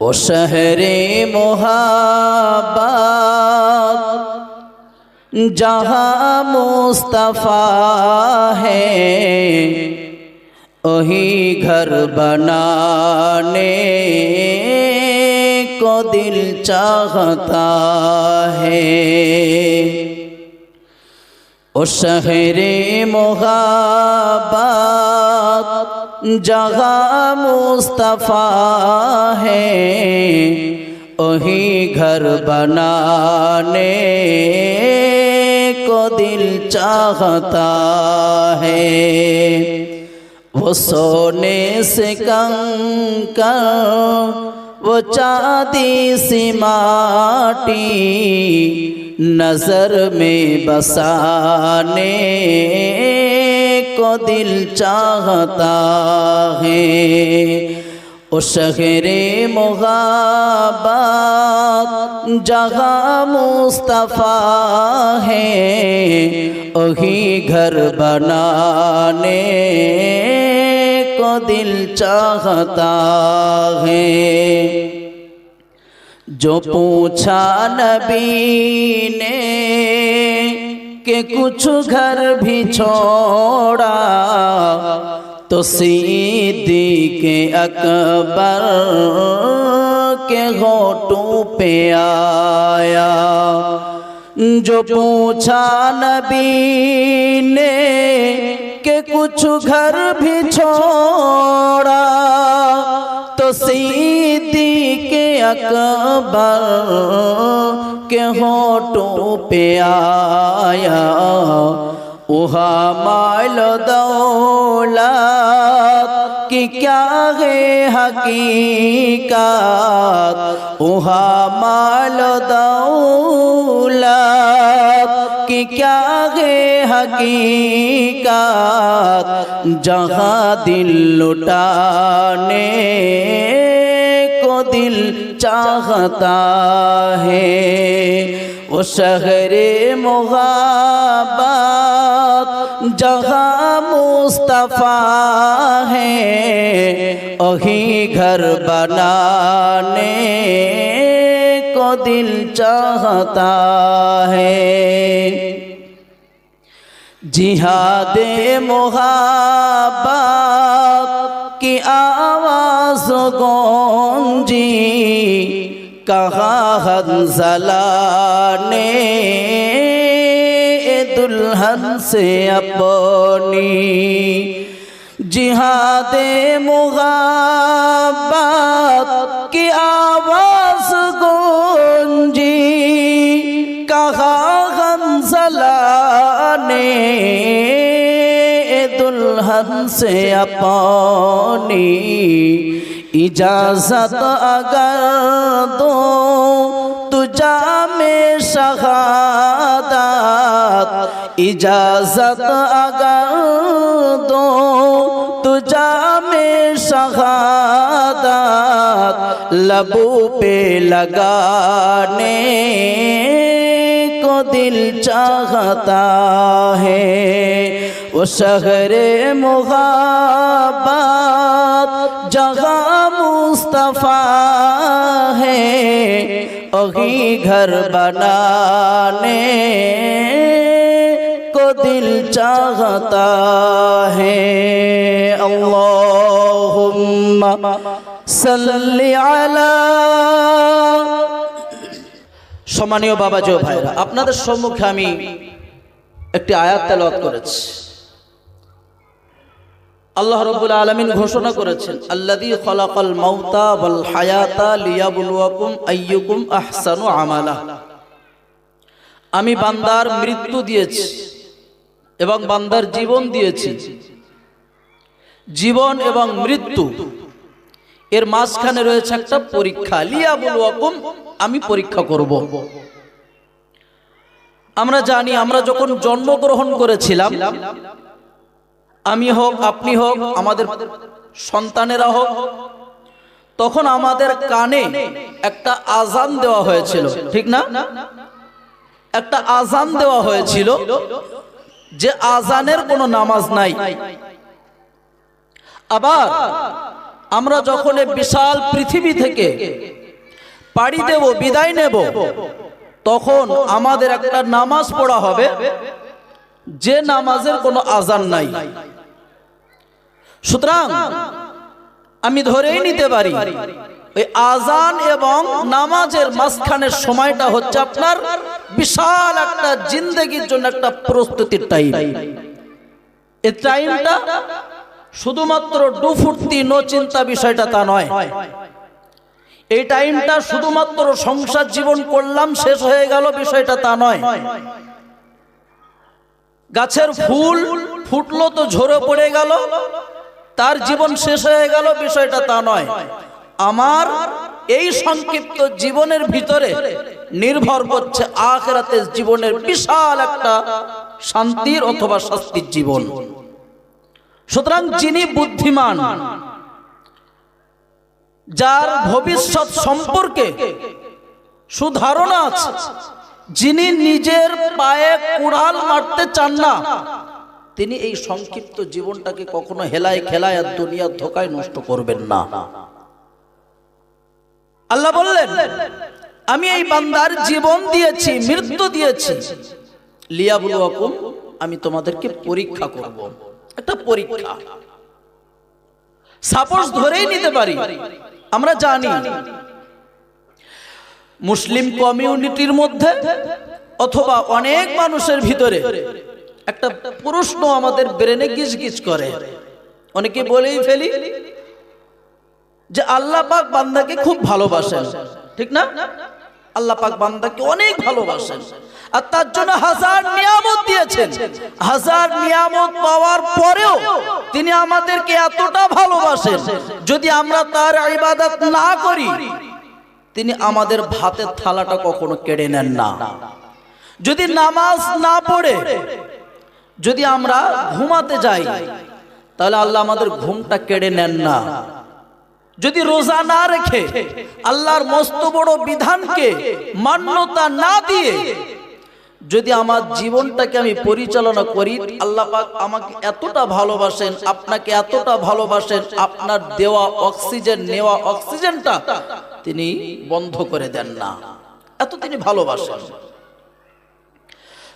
ओ शहर मोहब्बत जहाँ मुस्तफ़ा है वही घर बनाने को दिल चाहता है ओ शहर मोहब्बत جگہ مصطفیٰ ہے۔ وہی گھر بنانے کو دل چاہتا ہے۔ وہ سونے سے کنکر، وہ چاہتی سی ماٹی نظر میں بسانے۔ को दिल चाहता है ओ शहर मुगाबात जहाँ मुस्तफ़ा है वही घर बनाने को दिल चाहता है जो पूछा नबी ने کہ کچھ گھر بھی چھوڑا تو سیدی کے اکبر کے گھوٹوں پہ آیا۔ جو پوچھا نبی نے کہ کچھ گھر بھی چھوڑا تو سید अकबर के होटों पे आया उहा माल दौलत कि क्या है हकीकत उहा माल दौलत कि क्या है हकीकत जहाँ दिल लुटाने को दिल चाहता है वो शहर मुगाबात जहाँ मुस्तफ़ा है वही घर बनाने को दिल चाहता है जिहादे मोहब्बत की आवाज سکون جی کہاں حنزلہ نے دلہن سے اپنی جہاد مغابت کی آواز گونجی کہاں غنزلہ نے سے اپنی इजाजत अगर दो तुझा में शहादत इजाजत अगर दो तुझा में शहादत लबू पे लगाने को दिल चाहता है वो शहर मुगाबात जहाँ মুস্তফা হে ওই ঘর বনানে কো দিল চাহতা হে সম্মানীয় বাবা জো ভাইরা আপনাদের সম্মুখে আমি একটি আয়াত তেল করেছি। আল্লাহ রব্বুল আলমিন ঘোষণা করেছেন আল্লাদি আমি বান্দার মৃত্যু দিয়েছি এবং বান্দার জীবন দিয়েছি। জীবন এবং মৃত্যু, এর মাঝখানে রয়েছে একটা পরীক্ষা, লিয়াবুলুয়াকুম, আমি পরীক্ষা করব। আমরা জানি, আমরা যখন জন্মগ্রহণ করেছিলাম আমি হোক, আপনি হোক, আমাদের সন্তানেরা হোক, তখন আমাদের কানে একটা আজান দেওয়া হয়েছিল, ঠিক না? একটা আজান দেওয়া হয়েছিল যে আজানের কোনো নামাজ নাই। আবার আমরা যখন বিশাল পৃথিবী থেকে পাড়ি দেব, বিদায় নেব, তখন আমাদের একটা নামাজ পড়া হবে, যে নামাজের কোনো আজান নাই। সুতরাং আমি ধরেই নিতে পারি আজান এবং নামাজের মাঝখানের সময়টা হচ্ছে আপনার বিশাল একটা জিন্দগির জন্য একটা প্রস্তুতির টাইম এই টাইমটা শুধুমাত্র ডু ফুর্তি নো চিন্তা বিষয়টা তা নয়। এই টাইমটা শুধুমাত্র সংসার জীবন করলাম, শেষ হয়ে গেল বিষয়টা তা নয়। গাছের ফুল ফুটলো তো ঝরে পড়ে গেল তার জীবন শেষ হয়ে গেল, বিষয়টা তা নয়। আমার এই সংক্ষিপ্ত জীবনের ভিতরে নির্ভর করছে আখরাতের জীবনের বিশাল একটা শান্তির অথবা শাস্তির জীবন। সুতরাং যিনি বুদ্ধিমান, যার ভবিষ্যৎ সম্পর্কে সুধারণা আছে, যিনি নিজের পায়ে কুড়াল মারতে চান না তিনি এই সংক্ষিপ্ত জীবনটাকে কখনো হেলায় খেলায় আর দুনিয়ার ধোকায় নষ্ট করবেন না। আল্লাহ বললেন, আমি এই বান্দার জীবন দিয়েছি, মৃত্যু দিয়েছি। লিয়াবুলুয়াকুম, আমি তোমাদেরকে পরীক্ষা করব। একটা পরীক্ষা। সাপোজ ধরেই নিতে পারি, আমরা জানি মুসলিম কমিউনিটির মধ্যে অথবা অনেক মানুষের ভিতরে একটা প্রশ্ন আমাদের ব্রেনে গিজ গিজ করে। অনেকে বলেই ফেলি যে আল্লাহ পাক বান্দাকে খুব ভালোবাসেন, ঠিক না? আল্লাহ পাক বান্দাকে অনেক ভালোবাসেন। আর তার জন্য হাজার নিয়ামত দিয়েছেন। হাজার নিয়ামত পাওয়ার পরেও তিনি আমাদেরকে এতটা ভালোবাসেন, যদি আমরা তার ইবাদত না করি, তিনি আমাদের ভাতের থালাটা কখনো কেড়ে নেন না। যদি নামাজ না পড়ে যদি আমরা ঘুমাতে যাই, তাহলে আল্লাহ আমাদের ঘুমটা কেড়ে নেন না। যদি রোজা না রেখে আল্লাহর মস্ত বড় বিধানকে মান্যতা না দিয়ে যদি আমার জীবনটাকে আমি পরিচালনা করি, আল্লাহ আমাকে এতটা ভালোবাসেন, আপনাকে এতটা ভালোবাসেন, আপনার দেওয়া অক্সিজেন, নেওয়া অক্সিজেনটা তিনি বন্ধ করে দেন না। এত তিনি ভালোবাসেন।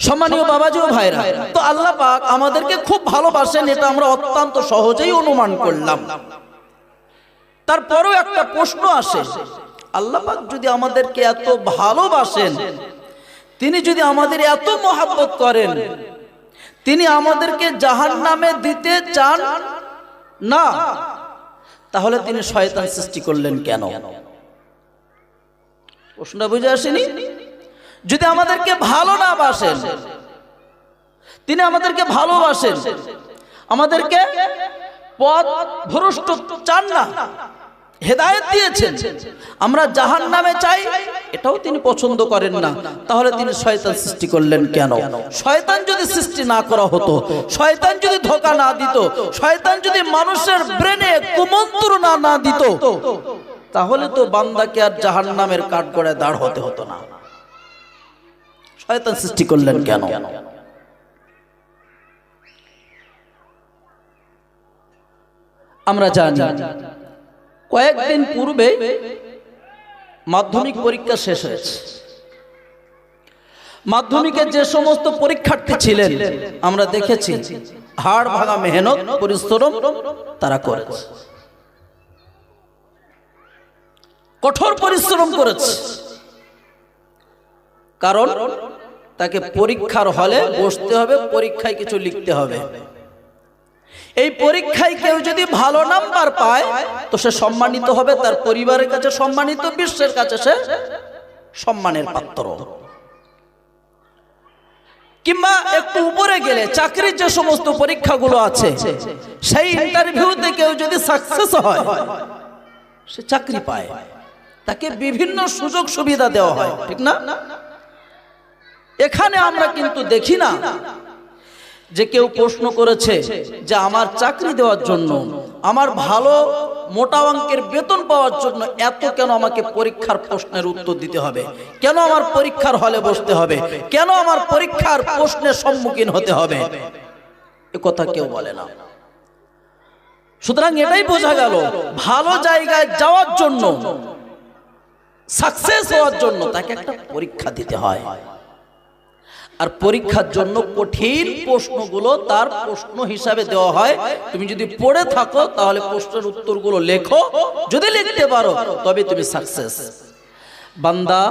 সম্মানীয় বাবাজি ও ভাইরা তো আল্লাহ পাক আমাদেরকে খুব ভালোবাসেন এটা আমরা অত্যন্ত সহজেই অনুমান করলাম। তারপরেও একটা প্রশ্ন আসে আল্লাহ পাক যদি আমাদেরকে এত ভালোবাসেন তিনি যদি আমাদের এত মহাব্বত করেন তিনি আমাদেরকে জাহান নামে দিতে চান না তাহলে তিনি শয়তান সৃষ্টি করলেন কেন? প্রশ্নটা বুঝে আসেনি? যদি আমাদেরকে ভালো না বাসেন, তিনি আমাদেরকে ভালোবাসেন, আমাদেরকে পথ ভ্রষ্ট চান না, হেদায়েত দিয়েছেন, আমরা জাহান নামে চাই, এটাও তিনি পছন্দ করেন না, তাহলে তিনি শয়তান সৃষ্টি করলেন কেন? শয়তান যদি সৃষ্টি না করা হতো, শয়তান যদি ধোকা না দিত, শয়তান যদি মানুষের ব্রেনে কুমন্ত্রণা না দিত, তাহলে তো বান্দাকে আর জাহান নামের কাঠ করে দাঁড় হতে হতো না। শয়তান সৃষ্টি করলেন কেন? আমরা জানি, কয়েকদিন পূর্বে মাধ্যমিক পরীক্ষা শেষ হয়েছে। মাধ্যমিকের যে সমস্ত পরীক্ষার্থী ছিলেন, আমরা দেখেছি, হাড় ভাঙা মেহনত, পরিশ্রম তারা করেছে। কঠোর পরিশ্রম করেছে। কারণ তাকে পরীক্ষার হলে বসতে হবে, পরীক্ষায় কিছু লিখতে হবে। এই পরীক্ষায় কেউ যদি ভালো নাম্বার পায়, তো সে সম্মানিত হবে, তার পরিবারের কাছে সম্মানিত, বিশ্বের কাছে সে সম্মানের পাত্র। কিংবা একটু উপরে গেলে চাকরির যে সমস্ত পরীক্ষাগুলো আছে, সেই ইন্টারভিউতে কেউ যদি সাকসেস হয়, সে চাকরি পায়। তাকে বিভিন্ন সুযোগ সুবিধা দেওয়া হয়, ঠিক না? এখানে আমরা কিন্তু দেখি না যে কেউ প্রশ্ন করেছে যে আমার চাকরি দেওয়ার জন্য, আমার ভালো মোটা অঙ্কের বেতন পাওয়ার জন্য এত কেন আমাকে পরীক্ষার প্রশ্নের উত্তর দিতে হবে? কেন আমার পরীক্ষার হলে বসতে হবে? কেন আমার পরীক্ষার প্রশ্নের সম্মুখীন হতে হবে? এ কথা কেউ বলে না। সুতরাং এটাই বোঝা গেল, ভালো জায়গায় যাওয়ার জন্য সাকসেস হওয়ার জন্য তাকে একটা পরীক্ষা দিতে হয়। আর পরীক্ষার জন্য কঠিন প্রশ্নগুলো তার প্রশ্ন হিসাবে দেওয়া হয়। তুমি যদি পড়ে থাকো, তাহলে প্রশ্নের উত্তরগুলো লেখো। যদি লিখতে পারো তবে তুমি সাকসেস বান্দা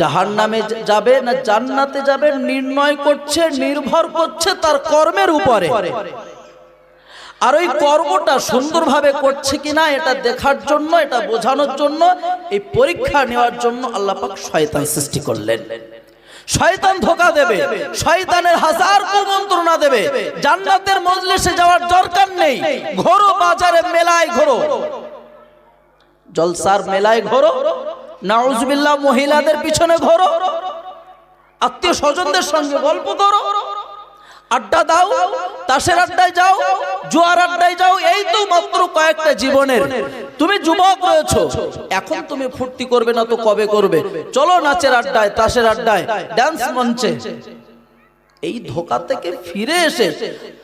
জাহান নামে যাবে না জান্নাতে যাবে, নির্ণয় করছে, নির্ভর করছে তার কর্মের উপরে। আর ওই কর্মটা সুন্দরভাবে করছে কিনা, এটা দেখার জন্য, এটা বোঝানোর জন্য, এই পরীক্ষা নেওয়ার জন্য আল্লাহ পাক শয়তান সৃষ্টি করলেন। শয়তান ধোকা দেবে, শয়তানের হাজার কুমন্ত্রণা দেবে। জান্নাতের মজলিসে যাওয়ার দরকার নেই। ঘোরো, বাজারে মেলায় ঘোরো। জলসার মেলায় ঘোরো। নাউজবিল্লাহ মহিলাদের পিছনে ঘোরো। আত্মীয় স্বজনদের সঙ্গে গল্প করো। আড্ডা দাও, তাসের আড্ডায় যাও, জোয়ার আড্ডায় যাও, এই তো মাত্র কয়েকটা জীবনের। তুমি যুবক রয়েছো, এখন তুমি ফুর্তি করবে না তো কবে করবে? চলো নাচের আড্ডায়, তাসের আড্ডায় ড্যান্স মঞ্চে। এই ধোকা থেকে ফিরে এসে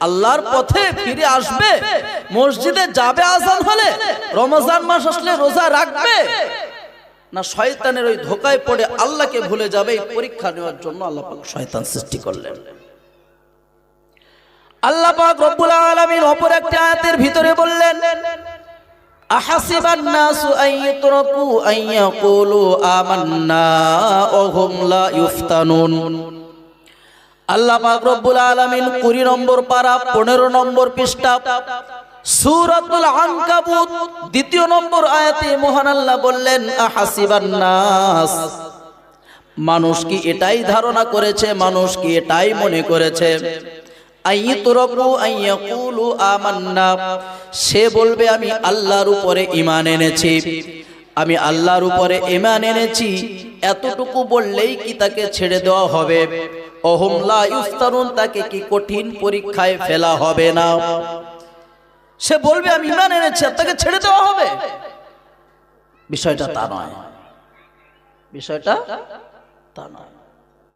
আল্লাহর পথে ফিরে আসবে, মসজিদে যাবে আজান হলে, রমজান মাস আসলে রোজা রাখবে, না শয়তানের ওই ধোকায় পড়ে আল্লাহকে ভুলে যাবে? এই পরীক্ষা নেওয়ার জন্য আল্লাহ শয়তান সৃষ্টি করলেন। আল্লাহ রব্বুল আলামিন অপর আয়াতের ভিতরে বললেন আহাসিবান নাসু আন ইতরাকু আন ইয়াকুলু আমান্না ওয়া হুম লা ইফতানুন। আল্লাহ পাক রব্বুল আলামিন 20 নম্বর পারা 15 নম্বর পৃষ্ঠা দ্বিতীয় নম্বর আয়াতে মহান আল্লাহ বললেন আহাসিবান নাস মানুষ কি এটাই ধারণা করেছে, মানুষ কি এটাই মনে করেছে? সে বলবে, আমি আল্লাহর উপরে ইমান এনেছি। আমি আল্লাহর উপরে ইমান এনেছি। এতটুকু বললেই কি তাকে ছেড়ে দেওয়া হবে? অহম লা ইফতারুন তাকে কি কঠিন পরীক্ষায় ফেলা হবে না? সে বলবে, আমি ইমান এনেছি তাকে ছেড়ে দেওয়া হবে? বিষয়টা তা নয়। বিষয়টা তা নয়।